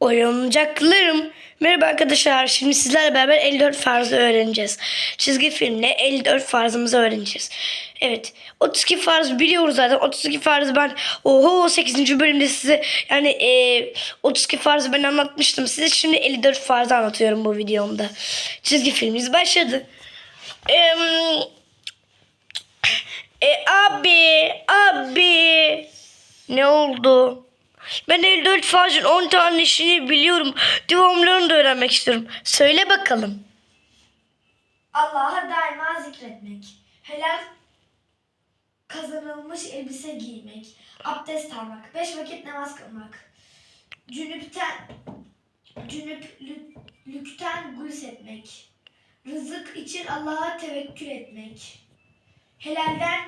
Oyuncaklarım. Merhaba arkadaşlar. Şimdi sizlerle beraber 54 farzı öğreneceğiz. Çizgi filmle 54 farzımızı öğreneceğiz. Evet. 32 farz biliyoruz zaten. 32 farzı ben oho 8. bölümde size yani e, 32 farzı ben anlatmıştım size. Şimdi 54 farzı anlatıyorum bu videomda. Çizgi filmimiz başladı. Em, e, abi, abi. Ne oldu? Ben 54 farzın 10 tanesini biliyorum. Devamlarını da öğrenmek istiyorum. Söyle bakalım. Allah'a daima zikretmek, helal kazanılmış elbise giymek, abdest almak, beş vakit namaz kılmak, cünüpten, cünüplükten gusül etmek, rızık için Allah'a tevekkül etmek, helalden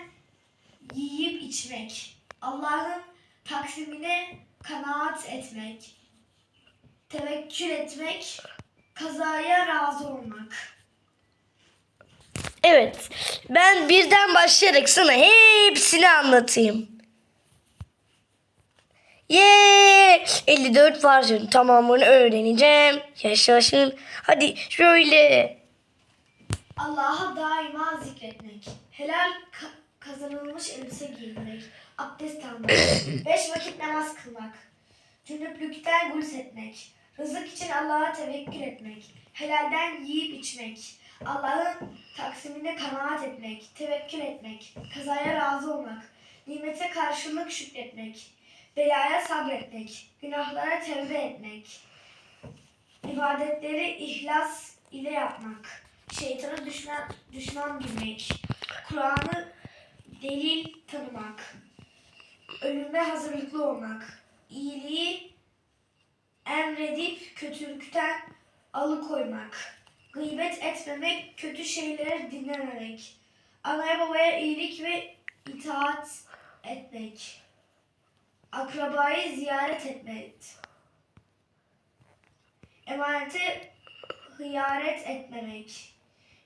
yiyip içmek, Allah'ın taksimine kanaat etmek, tevekkül etmek, kazaya razı olmak. Evet. Ben birden başlayarak sana hepsini anlatayım. Yeee! 54 farzın tamamını öğreneceğim. Yaşasın. Hadi şöyle. Allah'a daima zikretmek, helal ka- kazanılmış elbise giymek, abdest almak, beş vakit namaz kılmak, cünüplükten gusül etmek, rızık için Allah'a tevekkül etmek, helalden yiyip içmek, Allah'ın taksimine kanaat etmek, tevekkül etmek, kazaya razı olmak, nimete karşılık şükretmek, belaya sabretmek, günahlara tevbe etmek, ibadetleri ihlas ile yapmak, şeytana düşman, düşman bilmek, Kur'an'ı delil tanımak, ölüme hazırlıklı olmak, iyiliği emredip kötülükten alıkoymak, gıybet etmemek, kötü şeyleri dinlememek, anaya babaya iyilik ve itaat etmek, akrabayı ziyaret etmek, emanete hıyaret etmemek,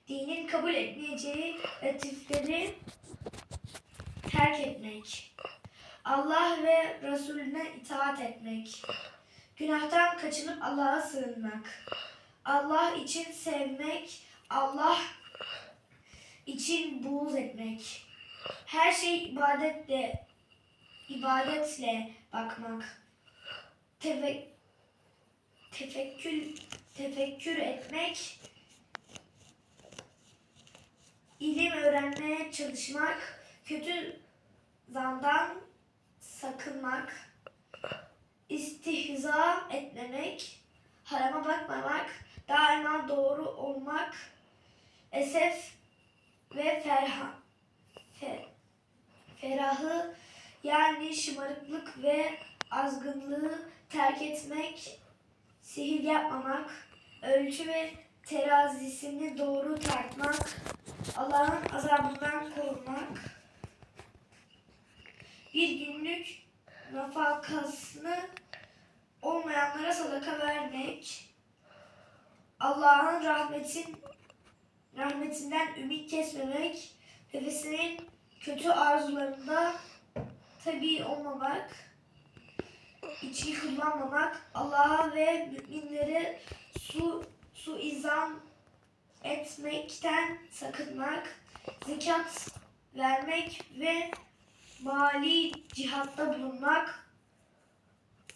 dinin kabul etmeyeceği latifleri terk etmek, Allah ve Resulüne itaat etmek, günahtan kaçınıp Allah'a sığınmak, Allah için sevmek, Allah için buğz etmek, her şey ibadetle ibadetle bakmak, teve, tefekkür tefekkür etmek, ilim öğrenmeye çalışmak, kötü zandan sakınmak, istihza etmemek, harama bakmamak, daima doğru olmak, esef ve ferha, fe- ferahı yani şımarıklık ve azgınlığı terk etmek, sihir yapmamak, ölçü ve terazisini doğru tartmak, Allah'ın azabından korunmak, bir günlük nafakasını olmayanlara sadaka vermek, Allah'ın rahmetin rahmetinden ümit kesmemek, nefesinin kötü arzularında tabi olmamak, içki kullanmamak, Allah'a ve müminlere su suizan etmekten sakınmak, zekat vermek ve mali cihatta bulunmak,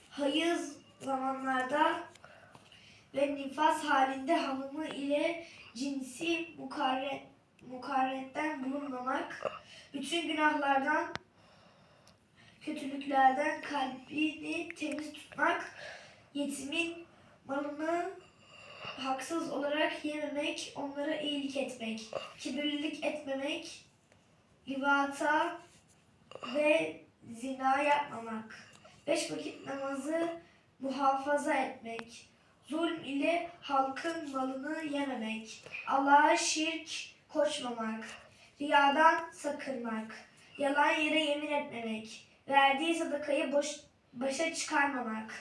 hayız zamanlarda ve nifas halinde hanımı ile cinsi mukarre, mukarretten bulunmamak, bütün günahlardan, kötülüklerden kalbini temiz tutmak, yetimin malını haksız olarak yememek, onlara iyilik etmek, kibirlilik etmemek, livata ve zina yapmamak, beş vakit namazı muhafaza etmek, zulm ile halkın malını yememek, Allah'a şirk koşmamak, riyadan sakınmak, yalan yere yemin etmemek, verdiği sadakayı boş, başa çıkarmamak.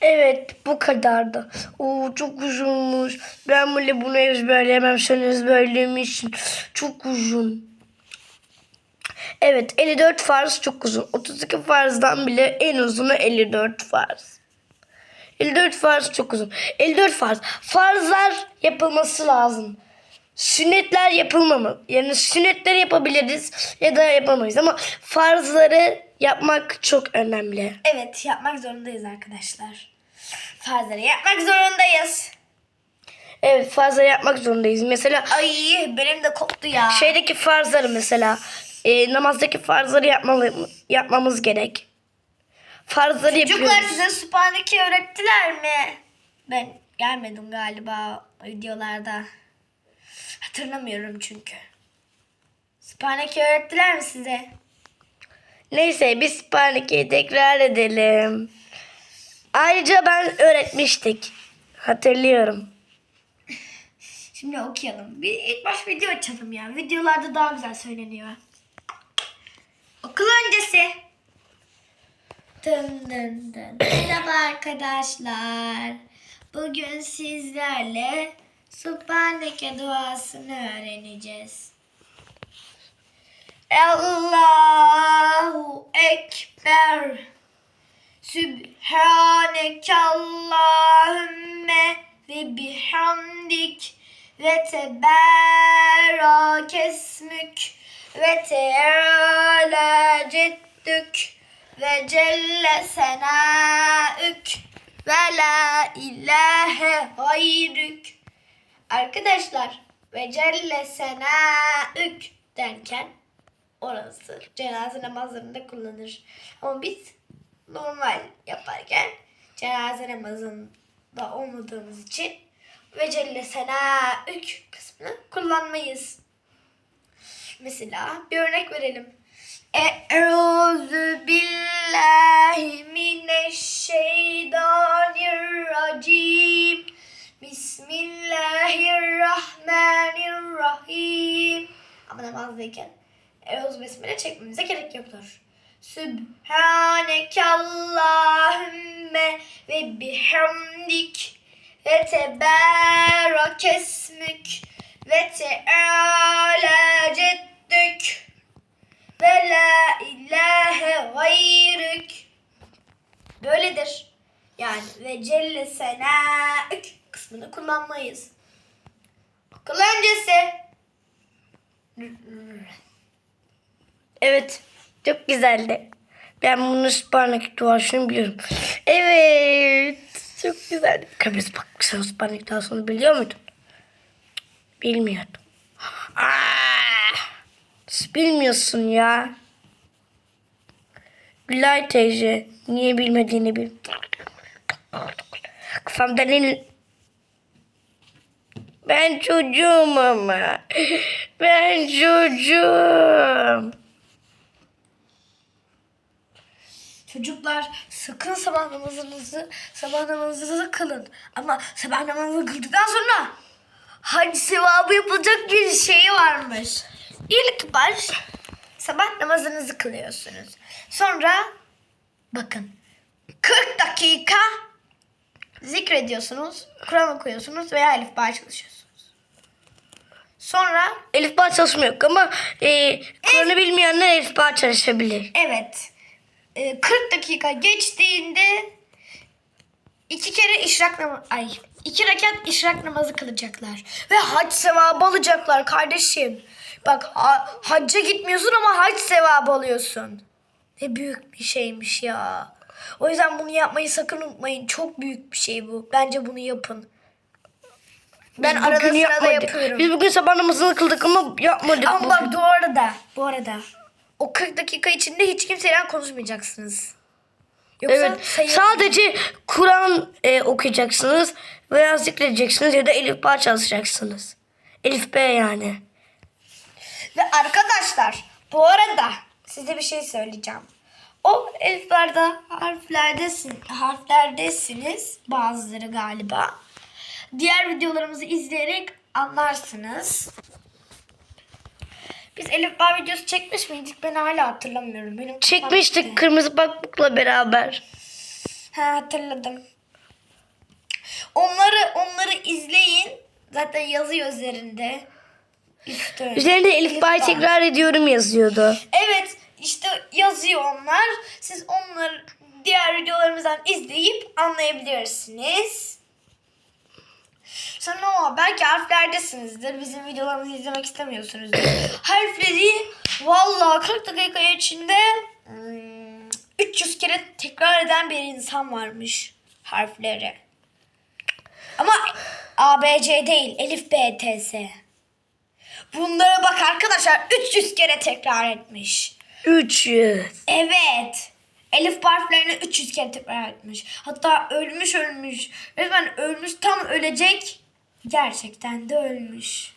Evet bu kadardı. Oo çok uzunmuş. Ben böyle bunu ezberleyemem. Sen ezberlemişsin. Çok uzun. Evet 54 farz çok uzun. 32 farzdan bile en uzunu 54 farz. 54 farz çok uzun. 54 farz. Farzlar yapılması lazım. Sünnetler yapılmamalı. Yani sünnetleri yapabiliriz ya da yapamayız ama farzları yapmak çok önemli. Evet yapmak zorundayız arkadaşlar. Farzları yapmak zorundayız. Evet farzları yapmak zorundayız. Mesela Ay benim de koptu ya. şeydeki farzları mesela e, namazdaki farzları yapmalı, yapmamız gerek. Farzları Çocuklar yapıyoruz. size Sübhaneke öğrettiler mi? Ben gelmedim galiba videolarda. Hatırlamıyorum çünkü. Sübhaneke öğrettiler mi size? Neyse biz panikeyi tekrar edelim. Ayrıca ben öğretmiştik. Hatırlıyorum. Şimdi okuyalım. Bir ilk baş video açalım ya. Videolarda daha güzel söyleniyor. Okul öncesi. Dın dın dın. Merhaba arkadaşlar. Bugün sizlerle Subhaneke duasını öğreneceğiz. Allahu Ekber. Sübhaneke Allahümme ve bihamdik ve tebarak esmük ve teala ceddük ve celle senaük ve la ilahe gayrük. Arkadaşlar ve celle senaük derken orası cenaze namazlarında kullanır. Ama biz normal yaparken cenaze namazında olmadığımız için ve Celle Senaük kısmını kullanmayız. Mesela bir örnek verelim. Eûzü billahi mineşşeytanirracim. Bismillahirrahmanirrahim. Ama namazdayken Eûzü besmele çekmemize gerek yoktur. Sübhaneke Allahümme ve bihamdik ve tebarak esmük ve teala ceddük ve la ilahe gayrük. Böyledir. Yani ve celle senaük kısmını kullanmayız. Okul öncesi. Evet. Çok güzeldi. Ben bunu Sparnak duasını biliyorum. Evet. Çok güzeldi. Kıbrıs bak sen Sparnak duasını biliyor muydun? Bilmiyordum. Aa, nasıl bilmiyorsun ya. Gülay teyze. Niye bilmediğini bil. Ne... Ben çocuğum ama. Ben çocuğum. Çocuklar sakın sabah namazınızı sabah namazınızı kılın. Ama sabah namazını kıldıktan sonra hac sevabı yapılacak bir şey varmış. İlk baş sabah namazınızı kılıyorsunuz. Sonra bakın 40 dakika zikrediyorsunuz, Kur'an okuyorsunuz veya elif bağ çalışıyorsunuz. Sonra Elif bağ çalışmıyor ama e, Kur'an'ı bilmeyenler Elif bağ çalışabilir. Evet. Ee, 40 dakika geçtiğinde iki kere işrak namazı ay iki rekat işrak namazı kılacaklar ve hac sevabı alacaklar kardeşim. Bak ha- hacca gitmiyorsun ama hac sevabı alıyorsun. Ne büyük bir şeymiş ya. O yüzden bunu yapmayı sakın unutmayın. Çok büyük bir şey bu. Bence bunu yapın. Ben Biz arada sırada yapmadık. yapıyorum. Biz bugün sabah namazını kıldık ama yapmadık Ama bugün. bak bu arada, bu arada o 40 dakika içinde hiç kimseyle konuşmayacaksınız. Yoksa Evet. Sadece Kur'an e, okuyacaksınız veya zikredeceksiniz ya da Elif bağ çalışacaksınız. Elif B yani. Ve arkadaşlar bu arada size bir şey söyleyeceğim. O eliflerde harflerdesin, harflerdesiniz bazıları galiba. Diğer videolarımızı izleyerek anlarsınız. Biz Elif Bağ videosu çekmiş miydik? Ben hala hatırlamıyorum. Benim kafam Çekmiştik gitti. kırmızı bakbukla beraber. Ha hatırladım. Onları onları izleyin. Zaten yazıyor üzerinde. Üstü. Üzerinde Elif Bay tekrar ediyorum yazıyordu. Evet işte yazıyor onlar. Siz onları diğer videolarımızdan izleyip anlayabilirsiniz. Sonra o belki harflerdesinizdir. Bizim videolarımızı izlemek istemiyorsunuzdur. Harfleri vallahi 40 dakika içinde hmm, 300 kere tekrar eden bir insan varmış harfleri. Ama A, B, C değil. Elif, B, T, S. Bunlara bak arkadaşlar 300 kere tekrar etmiş. 300. Evet. Elif harflerini 300 kere tekrar etmiş. Hatta ölmüş ölmüş. Resmen ölmüş tam ölecek. Gerçekten de ölmüş.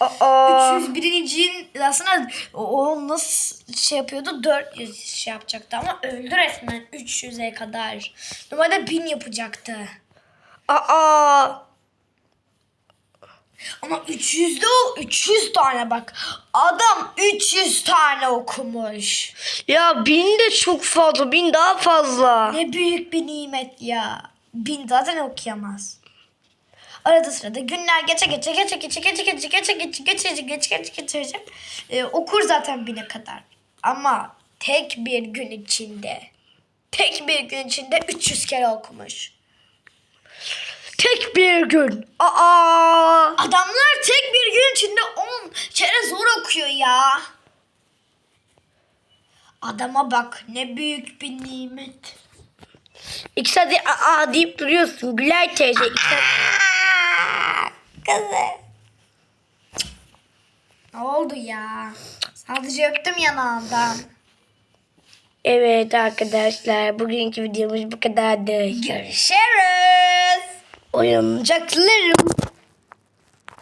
Aa. 301. aslında o o nasıl şey yapıyordu 400 şey yapacaktı ama öldü resmen 300'e kadar. Normalde 1000 yapacaktı. Aa. Ama 300'de o 300 tane bak. Adam 300 tane okumuş. Ya bin de çok fazla. Bin daha fazla. Ne büyük bir nimet ya. Bin zaten okuyamaz. Arada sırada günler geçe geçe geçe geçe geçe geçe geçe geçe geçe geçe geçe geçe geçe geçe Ee, okur zaten bine kadar. Ama tek bir gün içinde tek bir gün içinde 300 kere okumuş. Tek bir gün. Aa. Adamlar tek bir gün içinde 10 kere zor okuyor ya. Adama bak ne büyük bir nimet. İki saat aa deyip duruyorsun. Gülay teyze. iki saat- Aa, Kızı. Ne oldu ya? Sadece öptüm yanağından. Evet arkadaşlar. Bugünkü videomuz bu kadardı. Görüşürüz oynanacaklarım.